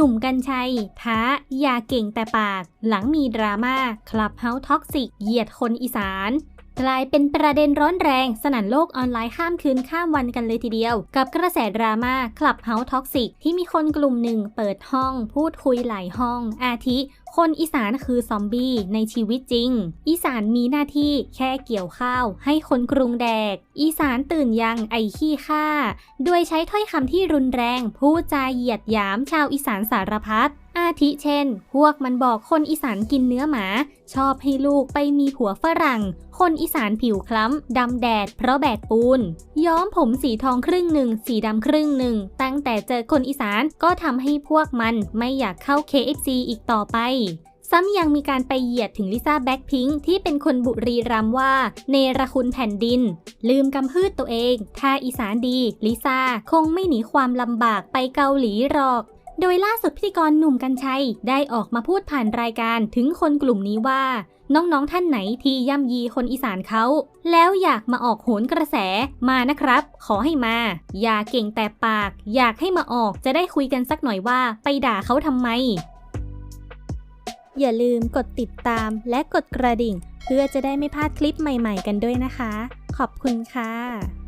หนุ่มกัญชัย ท้า อย่าเก่งแต่ปาก หลังมีดราม่าคลับเฮาท็อกซิกเหยียดคนอีสาน กลายเป็นประเด็นร้อนแรงสนั่นโลกออนไลน์ข้ามคืนข้ามวันกันเลยทีเดียว กับกระแสดราม่าคลับเฮาท็อกซิกที่มีคนกลุ่มหนึ่งเปิดห้อง พูดคุยหลายห้อง อาทิ คนอีสานคือซอมบี้ในชีวิตจริง อีสานมีหน้าที่แค่เกี่ยวข้าว ให้คนกรุงแดก อีสานตื่นยังไอขี้ข้าโดยใช้ถ้อยคำที่รุนแรง พูดจาเหยียดหยามชาวอีสานสารพัด อาทิเช่น พวกมันบอกคนอีสานกินเนื้อหมา ชอบให้ลูกไปมีผัวฝรั่ง คนอีสานผิวคล้ำ ดำแดดเพราะแบกปูน ย้อมผมสีทองครึ่งหนึ่ง สีดำครึ่งหนึ่ง ตั้งแต่เจอคนอีสานก็ทำให้พวกมันไม่อยากเข้า KFC อีกต่อไปซ้ำยังมีการไปเหยียดถึงลิซ่าแบ็คพิงค์ที่เป็นคนบุรีรัมว่า เนรคุณแผ่นดิน ลืมกำพืชตัวเอง ถ้าอีสานดี ลิซ่าคงไม่หนีความลำบากไปเกาหลีหรอก โดยล่าสุดพิธีกรหนุ่มกัญชัย ได้ออกมาพูดผ่านรายการถึงคนกลุ่มนี้ว่า น้องๆท่านไหนที่ย่ำยีคนอีสานเขา แล้วอยากมาออกโหนกระแสมานะครับ ขอให้มา อย่าเก่งแต่ปาก อยากให้มาออกจะได้คุยกันสักหน่อยว่าไปด่าเขาทำไม อย่าลืมกดติดตามและกดกระดิ่ง เพื่อจะได้ไม่พลาดคลิปใหม่ ๆ กันด้วยนะคะ ขอบคุณค่ะ